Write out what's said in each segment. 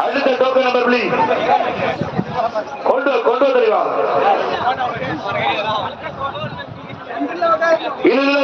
அடுத்த token number please கொண்டு கொண்டு தெரியுமா? இல்லை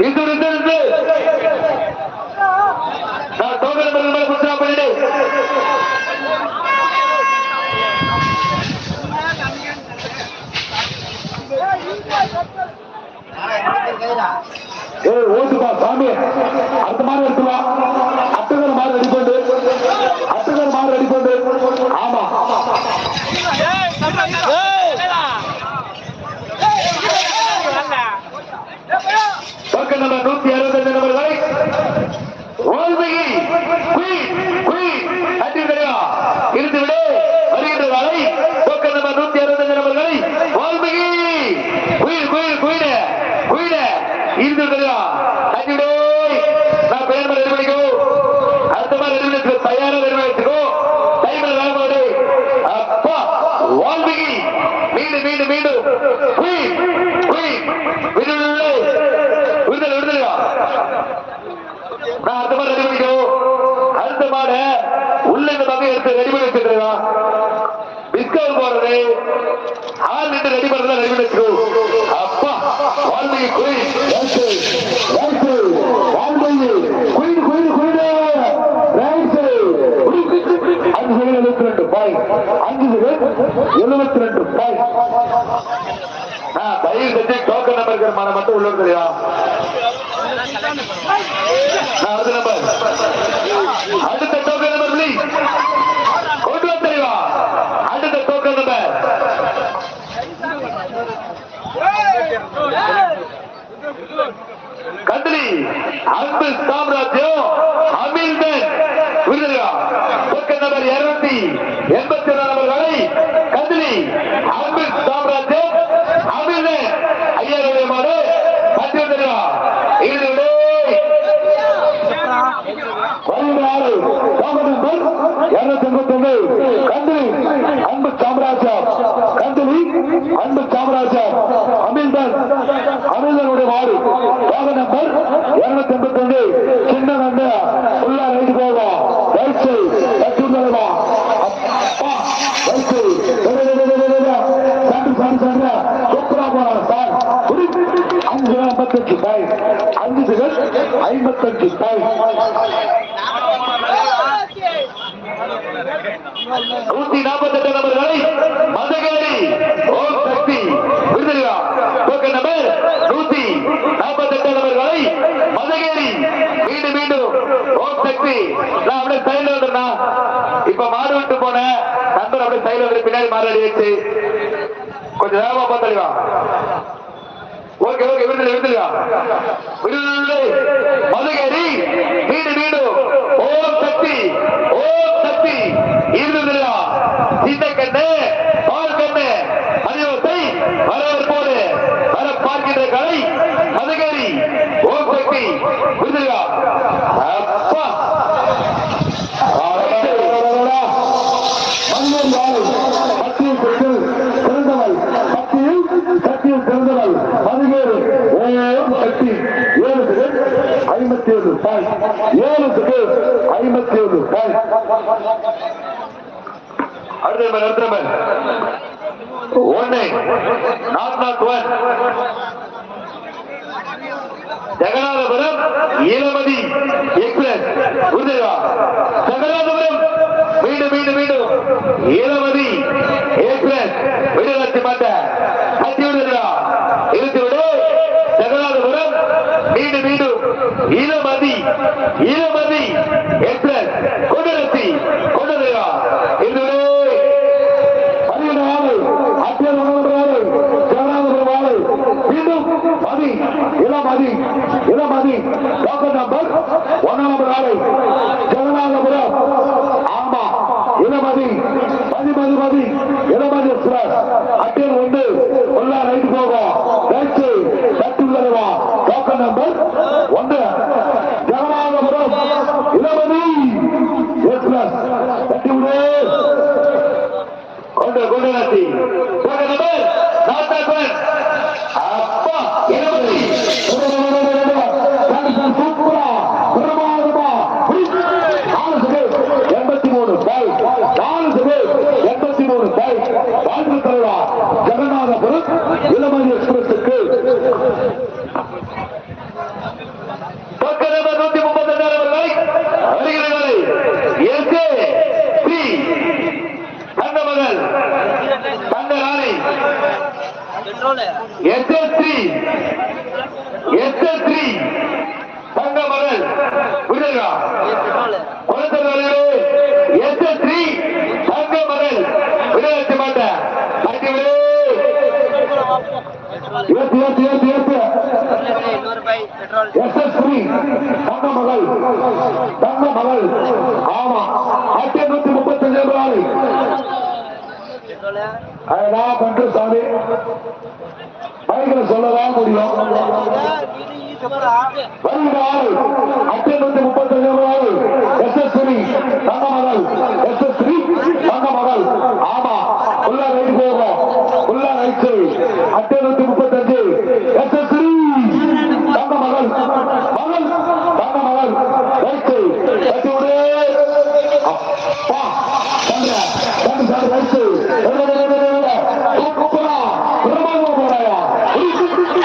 இது இருந்து நான் டோக்கன் நம்பர் மேல குற்றா பண்ணிட்டு ஓட்டுப்பா சாமி. அந்த மாதிரி இருக்குமா Yeah. பயில் கட்டி டோக்கன் நம்பர் இருக்கிற மரம் மட்டும் உள்ள தெரியா அடுத்த நம்பர் அடுத்த டோக்கன் நம்பர் பிளீஸ் கொண்டு வர தெரியுமா? அடுத்த டோக்கன் நம்பர் கத்திரி அன்பு சாம்ராஜ்யம் அமிழ்தன் புரியுதுங்களா? டோக்கன் நம்பர் இருநூத்தி கந்தளி அன்பு காமராஜா கந்தளி அன்பு காமராஜா அமில்தன் அமில்தனுடைய வாடு வாக நம்பர் இருநூத்தி எண்பத்தி ரெண்டு சின்ன நன்மை உள்ளா ரைடு போவா வயசு கட்டுமா அப்பா வயசு சாண்டு சாண்டு சாண்டு சூப்பரா போறாங்க சார் அஞ்சு ஐம்பத்தஞ்சு பாய் அஞ்சு ஐம்பத்தஞ்சு பாய் நூத்தி நாற்பத்தி எட்டு நபர்களை மதகேரி ஓம் சக்தி விருதுலா டோக்கன் நம்பர் நூத்தி நாற்பத்தி எட்டு நபர்களை மதகேரி மீண்டும் மீண்டும் ஓம் சக்தி. நான் அப்படியே சைல வந்துருந்தா இப்ப மாடு விட்டு போன நண்பர் அப்படியே சைல வந்து பின்னாடி மாறாடி அடிச்சு கொஞ்சம் வேகமா பார்த்தலிவா ஓகே ஓகே விருதுல விருதுலா விருதுல மதுகேரி மீண்டும் மீண்டும் ஓம் சக்தி ஓம் இருந்ததில்லா. இந்த கண்டு பால் கண்டு அறிவத்தை வரவேற்போடு வர பார்க்கின்ற கலை மதுகரி ஓசக்தி புரிதலா அப்பா. ஐம்பத்தி ஏழு பாயிண்ட் ஏழுக்கு ஐம்பத்தி ஏழு பாயிண்ட் அடுத்த நம்பர் அடுத்த நம்பர் ஒன்னு nought nought one Jaganathapuram Ilamathi express புரிஞ்சுதா ஜெகநாதபுரம் மீண்டும் மீண்டும் மீண்டும். இளமதி எக்ஸ்பிரஸ் விடுதலை மாட்ட. கட்டி விடுதா இருந்து விடு. ஜெகநாதபுரம் மீண்டும் மீண்டும். இளமதி இளமதி எக்ஸ்பிரஸ் கொண்டு கொண்டு வருவா இருந்து விடு பதினேழு ஆளு அத்தியாவது ஒன்று ஆளு ஜெகநாதபுரம் ஆளு மீண்டும் மதி இளமதி இளமதி டோக்கன் நம்பர் ஒன்னாம் நம்பர் ஆளு ஜெகநாதபுரம் ஆமா இளமதி மதி மதி மதி இளமதி எக்ஸ்பிரஸ் அட்டியல் ஒன்று உள்ள ரைட் போகும் ரைட் தட்டு உள்ளவா டோக்கன் நம்பர் ஒன்று ஜெகநாதபுரம் இளமதி எக்ஸ்பிரஸ் தட்டி விடு கொண்டு கொண்டு நடத்தி போக நம்பர் நாட்டாக்குவன் அப்பா இருபது சூப்பரா பிரமாதமா நாலு செகண்ட் எண்பத்தி மூணு பாய் நாலு செகண்ட் எண்பத்தி மூணு பாய் வாழ்த்து தலைவா ஜெகநாதபுரம் இளமதி எக்ஸ்பிரஸுக்கு பக்க நம்பர் நூத்தி முப்பத்தி ரெண்டாயிரம் வரை வருகிறவரை எஸ்ஏ சி தங்க மகள் தங்க ராணி எஸ்எஸ்ரி எஸ்எஸ்ரி தங்க மகள் புரியுதா குழந்தைகளே எஸ்எஸ்ரி தங்க மகள் விளையாட்டு மாட்ட. அடி விடு ஏத்து ஏத்து ஏத்து. ஏத்து இன்னொரு பை பெட்ரோல். எஸ்எஸ்ரி தங்க மகள் தங்க மகள் ஆமா. ஆயிரத்தி நூத்தி முப்பத்தஞ்சு ரூபாய் பெட்ரோல். நான் பண்ற சாமி. பைக்கில் சொல்லதான் முடியும்? வருகிறாள் அட்டநூத்தி முப்பத்தஞ்சு ரூபாய் எஸ்எஸ்வி தங்க மகள் எஸ்எஸ்வி தங்க மகள் ஆமா உள்ள ரைட் போகும். உள்ள ரைட் அட்டநூத்தி முப்பத்தஞ்சு எஸ்எஸ்வி தங்க மகள் மகள் தங்க மகள் ரைட் கட்டி விடு. அப்பா தங்க தங்க சார் ரைட் சூப்பரா பிரமாதமா போறாயா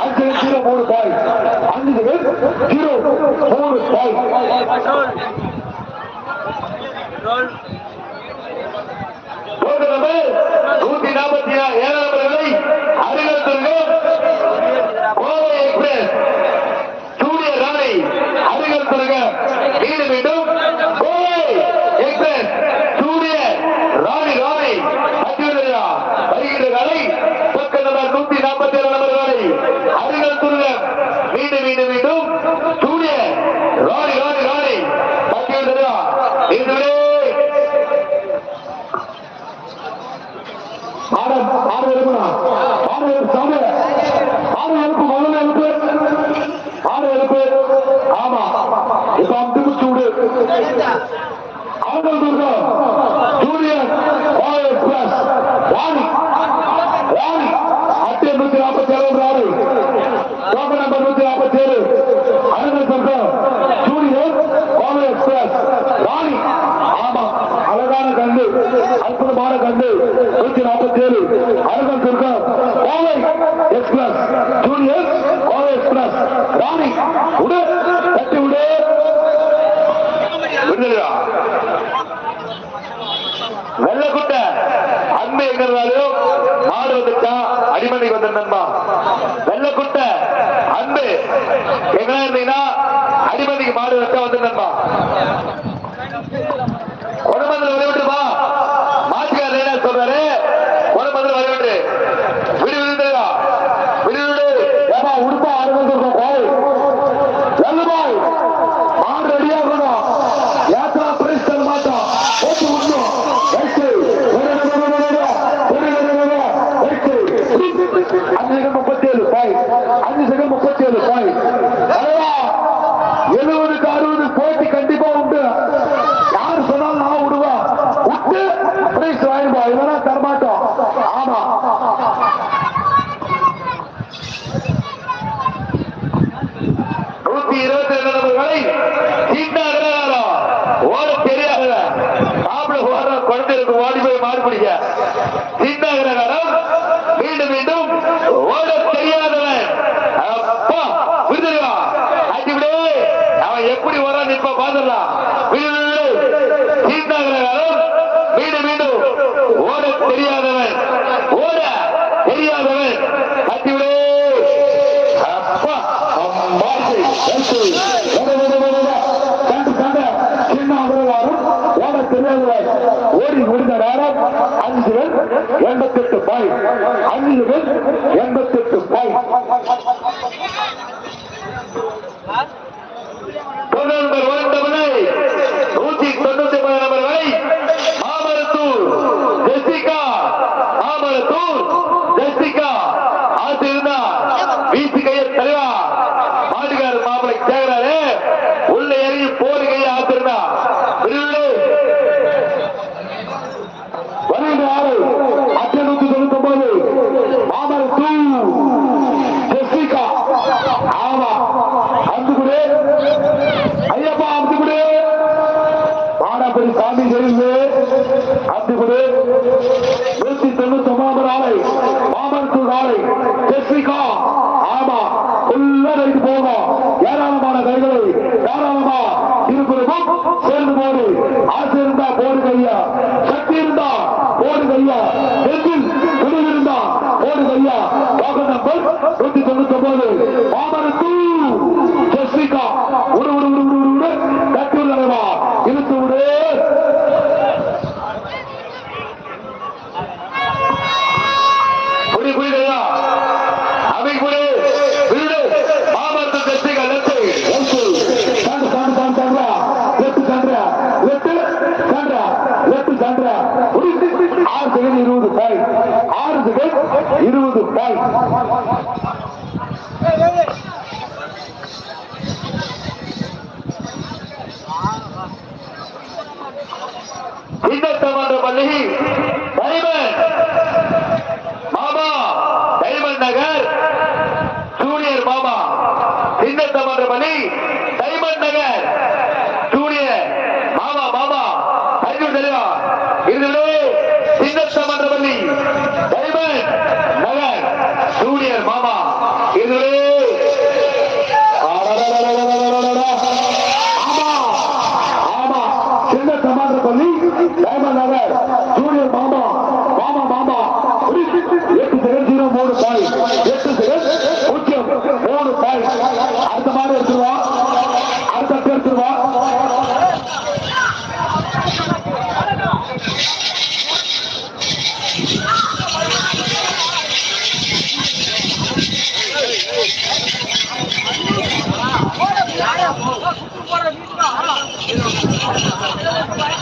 அஞ்சு ஜீரோ மூணு பாய் அஞ்சு ஜீரோ மூணு பாய் பெட்ரோல் பெட்ரோல் போக நம்பர் நூத்தி நாற்பத்தி ஏழாம் நம்பர்களை அருகல் கோவை எக்ஸ்பிரஸ் சூரிய ராணி அருகல் துருக மீண்டும் மீண்டும் கோவை எக்ஸ்பிரஸ் சூரிய ராணி ராணி அத்தியுதயா வருகின்ற காலை பக்க நம்பர் நூத்தி நாற்பத்தி ஏழு நம்பர் காலை அருகல் துருக மீண்டும் மீண்டும் மீண்டும் சூரிய ராணி ராணி ராணி அத்தியுதயா இதுவே ஆட ஆட எழுப்புனா ஆட எழுப்பு சாமி ஆட எழுப்பு முதல்ல எழுப்பு ஆட எழுப்பு ஆமா இப்ப அமுக்கு சூடு ஆடல் Durgam junior all express Rani Rani அட்டை நூத்தி நாற்பத்தி ஏழு ராணி டோக்கன் நம்பர் நூத்தி நாற்பத்தி ஏழு Ananthal Durgam junior all express Rani ஆமா அழகான கண்டு அற்புதமான கண்டு நூத்தி நாற்பத்தி ஏழு அழகன் Durgam Kovai express junior Kovai express Rani உடு தட்டி விடு விடுதலையா? வெள்ளக்குட்டை அன்பு எங்க மாடு வந்துட்டா அடிமணிக்கு வந்திருந்தா வெள்ளக்குட்டை அன்பு எங்க இருந்தீங்கன்னா அடிமதிக்கு மாடு வச்சா வந்திருந்தா மாப்பிள்ள போற குழந்தை ஓடி போய் மாறி பிடிக்க. சின்னகரகாரம் மீண்டும் மீண்டும் ஓட தெரியாதவன். அப்பா விருதுவா அடி விடு. அவன் எப்படி வரான் இப்ப பாத்துடலாம் சின்னகரகாரம் மீண்டும் மீண்டும் ஓட தெரியாத எண்பத்தெட்டு பாயிண்ட் ஐந்து எண்பத்தெட்டு பாயிண்ட். நூத்தி தொண்ணூத்தி ஒன்பதாம் ஆலை மாமன்சூர் ஆலை ஜெஸ்ரிகா ஆமா உள்ளடைந்து போகும் ஏராளமான கைகளை ஏராளமா இருபுறமும் சேர்ந்து போடு. ஆசை இருந்தா போடு கையா. சக்தி இருந்தா போடு கையா. எதில் துணிவு இருந்தா போடு கையா. நோக்கம் நம்பர் நூத்தி தொண்ணூத்தி ஒன்பது இருபது பாயிண்ட் ஆறு செகண்ட் இருபது பாயிண்ட் இன்னத்த மன்ற பள்ளி. மாணவர் பள்ளி மாமன் நகர் ஜூனியர் மாமா மாமா மாமா. எட்டு செகண்ட் ஜீரோ மூணு பாயிண்ட் எட்டு செகண்ட் பூஜ்ஜியம் மூணு பாயிண்ட் அடுத்த மாதிரி எடுத்துருவா. அடுத்த எடுத்துருவா.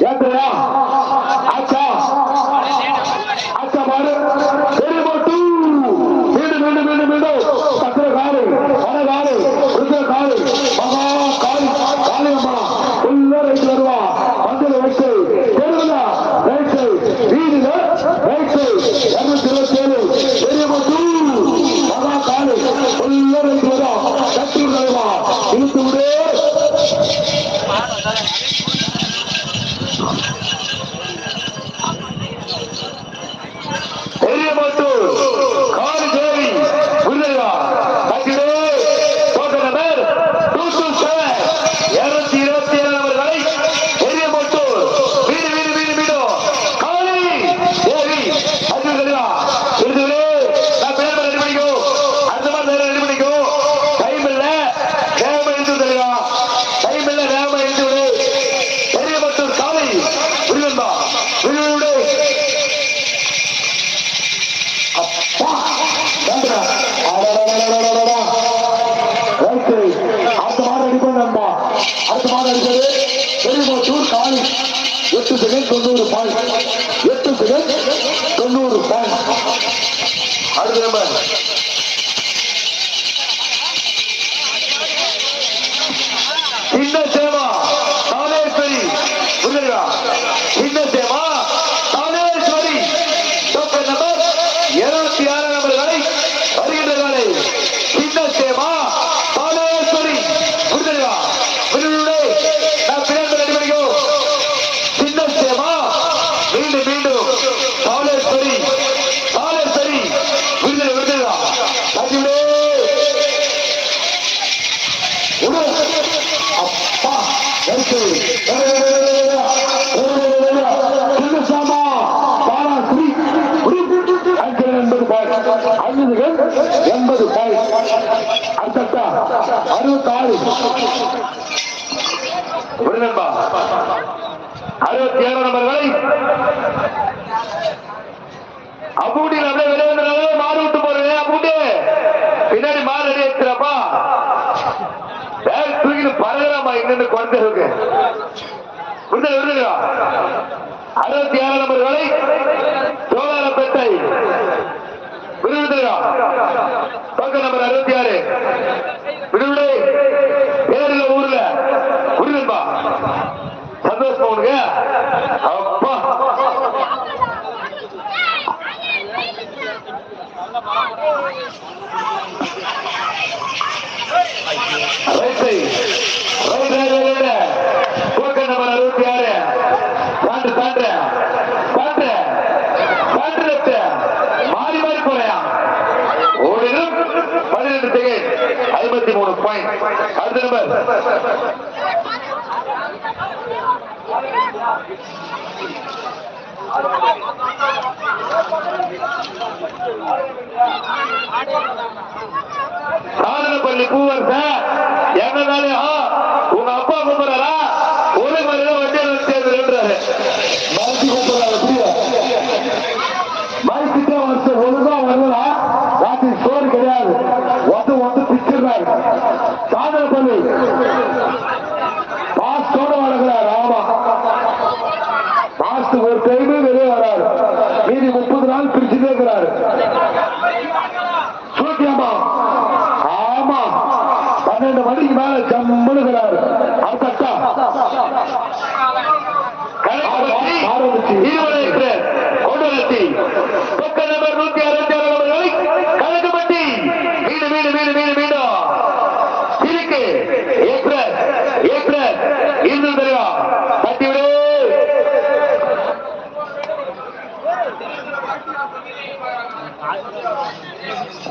yang எட்டு செகண்ட் தொண்ணூறு பாயிண்ட் எட்டு செகண்ட் தொண்ணூறு பாயிண்ட் அடுத்த நம்பர் அறுபத்தி ஏழு நம்பர் வரை. அப்பூட்டி அப்படியே வெளியே மாறு விட்டு போறேன் அப்பூட்டி பின்னாடி மாறு அடி எடுத்துறப்பா பேக் தூக்கிட்டு பறகுறாமா இங்கிருந்து குழந்தைகளுக்கு விடுதலை விடுதலையா அறுபத்தி ஏழு நம்பர் வரை சோழாரப்பேட்டை விடுதலையா பக்க நம்பர் அறுபத்தி ஆறு விடுவிடு பேருல ஊர்ல விடுதல்பா சந்தோஷமா உனக்கு அப்பா right side right right right right போக்க நம்பர் அறுபத்தி ஆறு தாண்டு தாண்டு தாண்டு தாண்டு லெஃப்ட் மாறி மாறி போறையா ஓடிடும் பதினெட்டு செகண்ட் ஐம்பத்தி மூணு பாயிண்ட் அடுத்த நம்பர் சாதனப்பள்ளி பூவரச என்னனாலும் ஆ, உங்க அப்பா கூப்பிடுறாரா? ஒரு மாதிரி வண்டியை சேர்ந்துன்றாரு மாத்தி கூப்பிடுறாரு. பன்னெண்டு மணிக்கு மேல ஜம்முனுகிறாரு அடுத்தா கொண்டுவரத்தி பக்க நம்பர் நூத்தி அறுபத்தி ஆறு நம்பர்களை கணக்குப்பட்டி வீடு வீடு வீடு வீடு வீடும் இருக்கு ஏப்ரல் ஏப்ரல் இருந்து தெரியா தட்டி விடு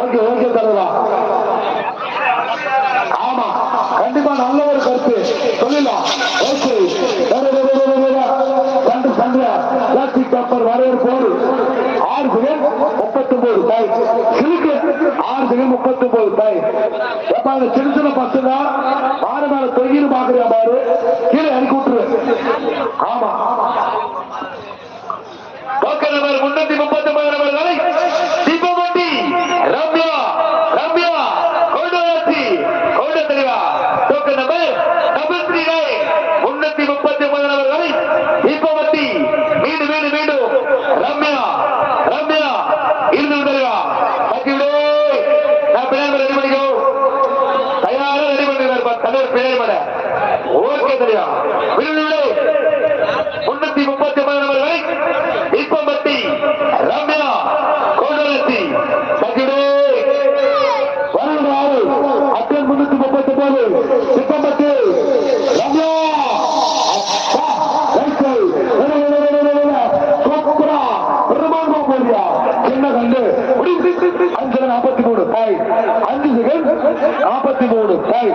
ஓகே ஓகே தரதா ஆமா கண்டிப்பா நல்ல ஒரு கருத்து சொல்லிடலாம் ஓகே சண்டு சண்டு நம்பர் பேப்பர் வரவேற்போடு ஆறு செகண்ட் முப்பத்தி ஒன்பது ஆறு செகண்ட் முப்பத்தி ஒன்பது பாய் எப்ப அந்த சின்ன சின்ன பசங்க மாறு மேல தொங்கின்னு பாக்குறியா பாரு. கீழே இறக்கி விட்டுரு. ஆமா. டோக்கன் நம்பர் முன்னூத்தி முப்பத்தி ஒன்பது நம்பர் வரை தீபவண்டி ரம்யா ரம்யா கொண்டாச்சி கொண்ட தெளிவா token number double three nine முன்னூத்தி முப்பத்தி ஒன்பது நம்பர் வரை தீபவண்டி மீண்டு மீண்டு மீண்டு ரம்யா ரம்யா இருந்து தெளிவா தக்கி விடு நான் பின்னாடி ரெடி பண்ணிக்கோ தயாரா ரெடி பண்ணிருக்காரு தலைவர் பின்னாடி மேல ஓகே தெளிவா முன்னூத்தி முப்பத்தி ஒன்பது வரை இப்பம்பட்டி ரம்யா கோடலத்தி அத்தன் முன்னூத்தி முப்பத்தி ஒன்பது இப்பம்பட்டி ரம்யா. நாற்பத்தி மூணு பாய். அஞ்சு செகண்ட் நாற்பத்தி மூணு பாய்.